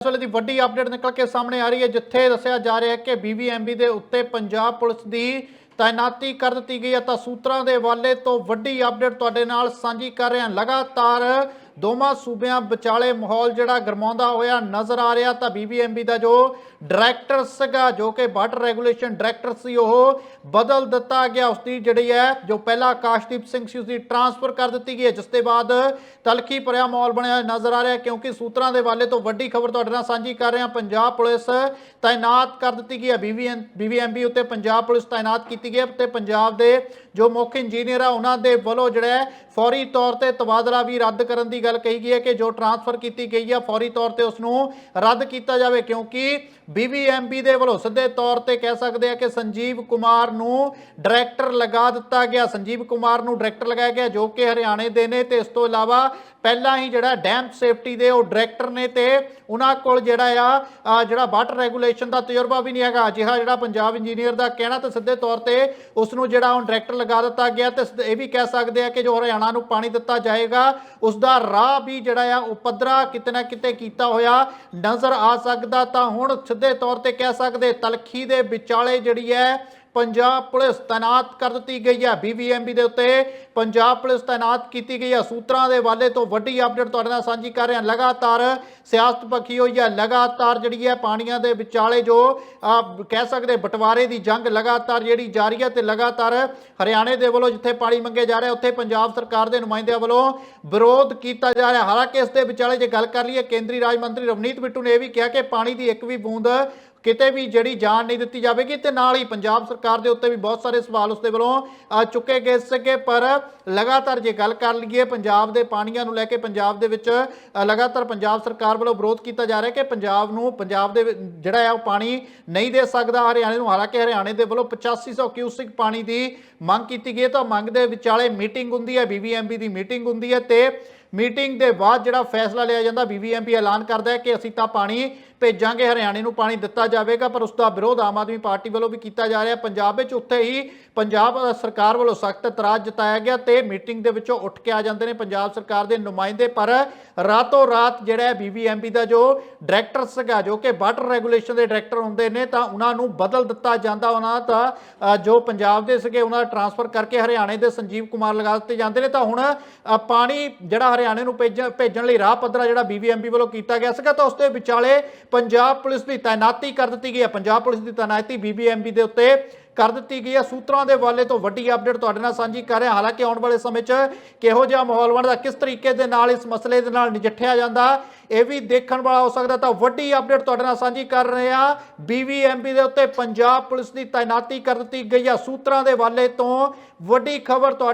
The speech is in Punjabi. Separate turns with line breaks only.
ਇਸ ਵੇਲੇ ਦੀ ਵੱਡੀ ਅਪਡੇਟ ਨਿਕਲ ਕੇ ਸਾਹਮਣੇ ਆ ਰਹੀ ਹੈ, ਜਿੱਥੇ ਦੱਸਿਆ ਜਾ ਰਿਹਾ ਹੈ ਕਿ ਬੀਬੀਐਮਬੀ ਦੇ ਉੱਤੇ ਪੰਜਾਬ ਪੁਲਿਸ ਦੀ ਤਾਇਨਾਤੀ ਕਰ ਦਿੱਤੀ ਗਈ ਹੈ। ਤਾਂ ਸੂਤਰਾਂ ਦੇ ਹਵਾਲੇ ਤੋਂ ਵੱਡੀ ਅਪਡੇਟ ਤੁਹਾਡੇ ਨਾਲ ਸਾਂਝੀ ਕਰ ਰਹੇ ਹਾਂ। ਲਗਾਤਾਰ ਦੋਵਾਂ ਸੂਬਿਆਂ ਵਿਚਾਲੇ ਮਾਹੌਲ ਜਿਹੜਾ ਗਰਮਾਉਂਦਾ ਹੋਇਆ ਨਜ਼ਰ ਆ ਰਿਹਾ ਤਾਂ ਬੀਬੀਐਮਬੀ ਦਾ ਜੋ ਡਾਇਰੈਕਟਰ ਸੀਗਾ, ਜੋ ਕਿ ਵਾਟਰ ਰੈਗੂਲੇਸ਼ਨ ਡਾਇਰੈਕਟਰ ਸੀ, ਉਹ ਬਦਲ ਦਿੱਤਾ ਗਿਆ। ਉਸ ਦੀ ਜਿਹੜੀ ਹੈ, ਜੋ ਪਹਿਲਾ ਆਕਾਸ਼ਦੀਪ ਸਿੰਘ ਸੀ ਉਸ ਦੀ ਟਰਾਂਸਫਰ ਕਰ ਦਿੱਤੀ ਗਈ ਹੈ, ਜਿਸ ਦੇ ਬਾਅਦ ਤਲਖੀ ਭਰਿਆ ਮਾਹੌਲ ਬਣਿਆ ਨਜ਼ਰ ਆ ਰਿਹਾ, ਕਿਉਂਕਿ ਸੂਤਰਾਂ ਦੇ ਵਾਲੇ ਤੋਂ ਵੱਡੀ ਖਬਰ ਤੁਹਾਡੇ ਨਾਲ ਸਾਂਝੀ ਕਰ ਰਹੇ ਹਾਂ ਪੰਜਾਬ ਪੁਲਿਸ ਤਾਇਨਾਤ ਕਰ ਦਿੱਤੀ ਗਈ ਹੈ। ਬੀਬੀਐਨ ਬੀਬੀਐਮਬੀ ਉੱਤੇ ਪੰਜਾਬ ਪੁਲਿਸ ਤਾਇਨਾਤ ਕੀਤੀ ਗਈ ਹੈ ਤੇ ਪੰਜਾਬ ਦੇ ਜੋ ਮੁੱਖ ਇੰਜੀਨੀਅਰ ਆ, ਉਹਨਾਂ ਦੇ ਵੱਲੋਂ ਜਿਹੜਾ ਫੌਰੀ ਤੌਰ ਤੇ ਤਬਾਦਲਾ ਵੀ ਰੱਦ ਕਰਨ ਦੀ ਗੱਲ ਕਹੀ ਗਈ ਹੈ ਕਿ ਜੋ ਟਰਾਂਸਫਰ ਕੀਤੀ ਗਈ ਹੈ, ਫੌਰੀ ਤੌਰ ਤੇ ਉਸ ਨੂੰ ਰੱਦ ਕੀਤਾ ਜਾਵੇ, ਕਿਉਂਕਿ ਬੀਬੀਐਮਬੀ ਦੇ ਵੱਲੋਂ ਸਿੱਧੇ ਤੌਰ ਤੇ ਕਹਿ ਸਕਦੇ ਆ ਕਿ ਸੰਜੀਵ ਕੁਮਾਰ ਨੂੰ ਡਾਇਰੈਕਟਰ ਲਗਾ ਦਿੱਤਾ ਗਿਆ। ਸੰਜੀਵ ਕੁਮਾਰ ਨੂੰ ਡਾਇਰੈਕਟਰ ਲਗਾਇਆ ਗਿਆ, ਜੋ ਕਿ ਹਰਿਆਣੇ ਦੇ ਨੇ ਤੇ ਇਸ ਤੋਂ ਇਲਾਵਾ ਪਹਿਲਾਂ ਹੀ ਜਿਹੜਾ ਡੈਮ ਸੇਫਟੀ ਦੇ ਉਹ ਡਾਇਰੈਕਟਰ ਨੇ ਤੇ ਉਹਨਾਂ ਕੋਲ ਜਿਹੜਾ ਆ ਜਿਹੜਾ ਵਾਟਰ ਰੈਗੂਲੇਸ਼ਨ ਦਾ ਤਜਰਬਾ ਵੀ ਨਹੀਂ ਹੈਗਾ। ਅਜਿਹਾ ਜਿਹੜਾ ਪੰਜਾਬ ਇੰਜੀਨੀਅਰ ਦਾ ਕਹਿਣਾ ਤੇ ਸਿੱਧੇ ਤੌਰ ਤੇ ਉਸ ਨੂੰ ਜਿਹੜਾ ਹੁਣ ਡਾਇਰੈਕਟਰ ਲਗਾ ਦਿੱਤਾ ਗਿਆ ਤੇ ਇਹ ਵੀ ਕਹਿ ਸਕਦੇ ਆ ਕਿ ਜੋ ਹਰਿਆਣਾ ਨੂੰ ਪਾਣੀ ਦਿੱਤਾ ਜਾਏਗਾ ਉਸ ਦਾ ਰਾਹ ਵੀ ਜਿਹੜਾ ਆ ਉਹ ਪੱਧਰਾ ਕਿਤੇ ਨਾ ਕਿਤੇ ਕੀਤਾ ਹੋਇਆ ਨਜ਼ਰ ਆ ਸਕਦਾ ਤਾਂ ਹੁਣ ਸਿੱਧੇ ਤੌਰ ਤੇ ਕਹਿ ਸਕਦੇ ਤਲਖੀ ਦੇ ਵਿਚਾਲੇ ਜਿਹੜੀ ਹੈ ਪੰਜਾਬ ਪੁਲਿਸ ਤਾਇਨਾਤ ਕਰ ਦਿੱਤੀ ਗਈ ਹੈ। ਬੀਬੀਐਮਬੀ ਦੇ ਉੱਤੇ ਪੰਜਾਬ ਪੁਲਿਸ ਤਾਇਨਾਤ ਕੀਤੀ ਗਈ ਹੈ। ਸੂਤਰਾਂ ਦੇ ਵਾਲੇ ਤੋਂ ਵੱਡੀ ਅਪਡੇਟ ਤੁਹਾਡੇ ਨਾਲ ਸਾਂਝੀ ਕਰ ਰਹੇ। ਹਾਂ ਲਗਾਤਾਰ ਸਿਆਸਤ ਪੱਖੀ ਹੋਈ ਹੈ। ਲਗਾਤਾਰ ਜਿਹੜੀ ਹੈ ਪਾਣੀਆਂ ਦੇ ਵਿਚਾਲੇ ਜੋ ਕਹਿ ਸਕਦੇ ਬਟਵਾਰੇ ਦੀ ਜੰਗ ਲਗਾਤਾਰ ਜਿਹੜੀ ਜਾਰੀ ਹੈ ਤੇ ਲਗਾਤਾਰ ਹਰਿਆਣੇ ਦੇ ਵੱਲੋਂ ਜਿੱਥੇ ਪਾਣੀ ਮੰਗੇ ਜਾ ਰਿਹਾ, ਉੱਥੇ ਪੰਜਾਬ ਸਰਕਾਰ ਦੇ ਨੁਮਾਇੰਦਿਆਂ ਵੱਲੋਂ ਵਿਰੋਧ ਕੀਤਾ ਜਾ ਰਿਹਾ। ਹਾਲਾਂਕਿ ਇਸ ਦੇ ਵਿਚਾਲੇ ਜੇ ਗੱਲ ਕਰ ਲਈਏ, ਕੇਂਦਰੀ ਰਾਜ ਮੰਤਰੀ ਰਵਨੀਤ ਬਿੱਟੂ ਨੇ ਇਹ ਵੀ ਕਿਹਾ ਕਿ ਪਾਣੀ ਦੀ ਇੱਕ ਵੀ ਬੂੰਦ ਕਿਤੇ ਵੀ ਜਿਹੜੀ ਜਾਨ ਨਹੀਂ ਦਿੱਤੀ ਜਾਵੇਗੀ ਤੇ ਨਾਲ ਹੀ ਪੰਜਾਬ ਸਰਕਾਰ ਦੇ ਉੱਤੇ ਵੀ ਬਹੁਤ ਸਾਰੇ ਸਵਾਲ ਉਸਦੇ ਵੱਲੋਂ ਚੁੱਕੇ ਗਏ ਸੀਗੇ। ਪਰ ਲਗਾਤਾਰ ਜੇ ਗੱਲ ਕਰ ਲਈਏ, ਪੰਜਾਬ ਦੇ ਪਾਣੀਆਂ ਨੂੰ ਲੈ ਕੇ ਪੰਜਾਬ ਦੇ ਵਿੱਚ ਲਗਾਤਾਰ ਪੰਜਾਬ ਸਰਕਾਰ ਵੱਲੋਂ ਵਿਰੋਧ ਕੀਤਾ ਜਾ ਰਿਹਾ ਕਿ ਪੰਜਾਬ ਨੂੰ, ਪੰਜਾਬ ਦੇ ਜਿਹੜਾ ਹੈ ਉਹ ਪਾਣੀ ਨਹੀਂ ਦੇ ਸਕਦਾ। ਹਰਿਆਣੇ ਨੂੰ, ਹਾਲਾਂਕਿ ਹਰਿਆਣੇ ਦੇ ਵੱਲੋਂ 8500 ਕਿਊਸਿਕ ਪਾਣੀ ਦੀ ਮੰਗ ਕੀਤੀ ਗਈ ਹੈ, ਤਾਂ ਮੰਗ ਦੇ ਵਿਚਾਲੇ ਮੀਟਿੰਗ ਹੁੰਦੀ ਹੈ ਬੀਬੀਐਮਬੀ ਦੀ ਮੀਟਿੰਗ ਹੁੰਦੀ ਹੈ ਤੇ ਮੀਟਿੰਗ ਦੇ ਬਾਅਦ ਜਿਹੜਾ ਫੈਸਲਾ ਲਿਆ ਜਾਂਦਾ ਬੀਬੀਐਮਬੀ ਐਲਾਨ ਕਰਦਾ ਹੈ ਕਿ ਅਸੀਂ ਤਾਂ ਪਾਣੀ ਭੇਜਾਂਗੇ, ਹਰਿਆਣੇ ਨੂੰ ਪਾਣੀ ਦਿੱਤਾ ਜਾਵੇਗਾ, ਪਰ ਉਸ ਦਾ ਵਿਰੋਧ ਆਮ ਆਦਮੀ ਪਾਰਟੀ ਵੱਲੋਂ ਵੀ ਕੀਤਾ ਜਾ ਰਿਹਾ। ਪੰਜਾਬ ਵਿੱਚ ਉੱਥੇ ਹੀ ਪੰਜਾਬ ਸਰਕਾਰ ਵੱਲੋਂ ਸਖਤ ਇਤਰਾਜ਼ ਜਤਾਇਆ ਗਿਆ ਤੇ ਮੀਟਿੰਗ ਦੇ ਵਿੱਚੋਂ ਉੱਠ ਕੇ ਆ ਜਾਂਦੇ ਨੇ ਪੰਜਾਬ ਸਰਕਾਰ ਦੇ ਨੁਮਾਇੰਦੇ। ਪਰ ਰਾਤੋਂ ਰਾਤ ਜਿਹੜਾ ਹੈ ਬੀਬੀਐਮਬੀ ਦਾ ਜੋ ਡਾਇਰੈਕਟਰ ਸੀਗਾ ਜੋ ਕਿ ਵਾਟਰ ਰੈਗੂਲੇਸ਼ਨ ਦੇ ਡਾਇਰੈਕਟਰ ਹੁੰਦੇ ਨੇ, ਤਾਂ ਉਹਨਾਂ ਨੂੰ ਬਦਲ ਦਿੱਤਾ ਜਾਂਦਾ। ਉਹਨਾਂ ਦਾ ਜੋ ਪੰਜਾਬ ਦੇ ਸੀਗੇ, ਉਹਨਾਂ ਦਾ ਟਰਾਂਸਫਰ ਕਰਕੇ ਹਰਿਆਣੇ ਦੇ ਸੰਜੀਵ ਕੁਮਾਰ ਲਗਾ ਦਿੱਤੇ ਜਾਂਦੇ ਨੇ। ਤਾਂ ਹੁਣ ਪਾਣੀ ਜਿਹੜਾ ਹਰਿਆਣੇ ਨੂੰ ਭੇਜ- ਭੇਜਣ ਲਈ ਰਾਹ ਪੱਧਰਾ ਜਿਹੜਾ ਬੀਬੀਐਮਬੀ ਵੱਲੋਂ ਕੀਤਾ ਗਿਆ ਸੀਗਾ, ਤਾਂ ਉਸ ਦੇ ਵਿਚਾਲੇ ਪੰਜਾਬ ਪੁਲਿਸ ਦੀ ਤਾਇਨਾਤੀ ਕਰ ਦਿੱਤੀ ਗਈ ਹੈ। ਪੰਜਾਬ ਪੁਲਿਸ ਦੀ ਤਾਇਨਾਤੀ ਬੀਬੀਐਮਬੀ ਦੇ ਉੱਤੇ ਕਰ ਦਿੱਤੀ ਗਈ ਹੈ। ਸੂਤਰਾਂ ਦੇ ਵਾਲੇ ਤੋਂ ਵੱਡੀ ਅਪਡੇਟ ਤੁਹਾਡੇ ਨਾਲ ਸਾਂਝੀ ਕਰ ਰਿਹਾ। ਹਾਲਾਂਕਿ ਆਉਣ ਵਾਲੇ ਸਮੇਂ 'ਚ ਕਿਹੋ ਜਿਹਾ ਮਾਹੌਲ ਬਣਦਾ, ਕਿਸ ਤਰੀਕੇ ਦੇ ਨਾਲ ਇਸ ਮਸਲੇ ਦੇ ਨਾਲ ਨਜਿੱਠਿਆ ਜਾਂਦਾ, ਇਹ ਵੀ ਦੇਖਣ ਵਾਲਾ ਹੋ ਸਕਦਾ ਤਾਂ ਵੱਡੀ ਅਪਡੇਟ ਤੁਹਾਡੇ ਨਾਲ ਸਾਂਝੀ ਕਰ ਰਹੇ ਹਾਂ। ਬੀਵੀਐਮਬੀ ਦੇ ਉੱਤੇ ਪੰਜਾਬ ਪੁਲਿਸ ਦੀ ਤਾਇਨਾਤੀ ਕਰ ਦਿੱਤੀ ਗਈ ਆ ਸੂਤਰਾਂ ਦੇ ਵਾਲੇ ਤੋਂ ਵੱਡੀ ਖਬਰ ਤੁਹਾਡੇ